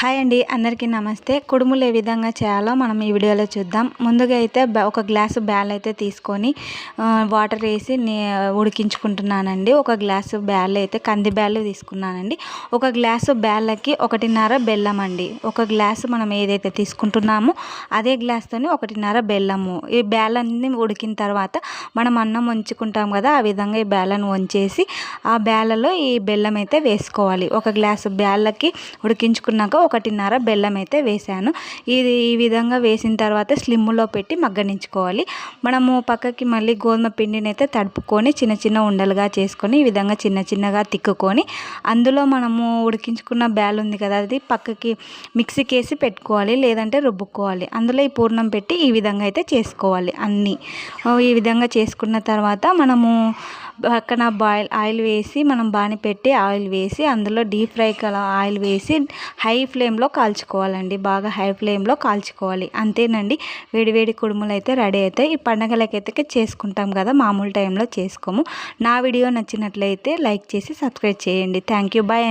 Hi అండి అందరికీ నమస్తే. కుడుములు ఏ విధంగా చేయాలో మనం ఈ వీడియోలో చూద్దాం. ముందుగా అయితే ఒక గ్లాసు బ్యాల్ అయితే తీసుకొని వాటర్ వేసి ఉడికించుకుంటున్నానండి. ఒక గ్లాసు బ్యాల్ అయితే కంది బ్యాల్ తీసుకున్నానండి. ఒక గ్లాసు బ్యాళ్ళకి ఒకటిన్నర బెల్లం అండి. ఒక గ్లాసు మనం ఏదైతే తీసుకుంటున్నామో అదే గ్లాస్తోని ఒకటిన్నర బెల్లము. ఈ బ్యాల్ ఉడికిన తర్వాత మనం అన్నం వంచుకుంటాం కదా ఆ విధంగా ఈ బ్యాలను వంచేసి ఆ బ్యాలలో ఈ బెల్లం అయితే వేసుకోవాలి. ఒక గ్లాసు బ్యాళ్ళకి ఉడికించుకున్నాక ఒకటిన్నర బెల్లం అయితే వేసాను. ఇది ఈ విధంగా వేసిన తర్వాత స్లిమ్లో పెట్టి మగ్గనించుకోవాలి. మనము పక్కకి మళ్ళీ గోధుమ పిండిని అయితే తడుపుకొని చిన్న చిన్న ఉండలుగా చేసుకొని ఈ విధంగా చిన్న చిన్నగా తిక్కుకొని అందులో మనము ఉడికించుకున్న బ్యాల్ ఉంది కదా అది పక్కకి మిక్సీకి వేసి పెట్టుకోవాలి లేదంటే రుబ్బుకోవాలి. అందులో ఈ పూర్ణం పెట్టి ఈ విధంగా అయితే చేసుకోవాలి అన్నీ. ఈ విధంగా చేసుకున్న తర్వాత మనము పక్కన బాయిల్ ఆయిల్ వేసి మనం బాని పెట్టి ఆయిల్ వేసి అందులో డీప్ ఫ్రై ఆయిల్ వేసి హై ఫ్లేమ్లో కాల్చుకోవాలండి. బాగా హై ఫ్లేమ్లో కాల్చుకోవాలి. అంతేనండి. వేడివేడి కుడుములు అయితే రెడీ అవుతాయి. ఈ పండగలకైతే చేసుకుంటాం కదా మామూలు టైంలో చేసుకోము. నా వీడియో నచ్చినట్లయితే లైక్ చేసి సబ్స్క్రైబ్ చేయండి. థ్యాంక్ యూ బాయ్ అండి.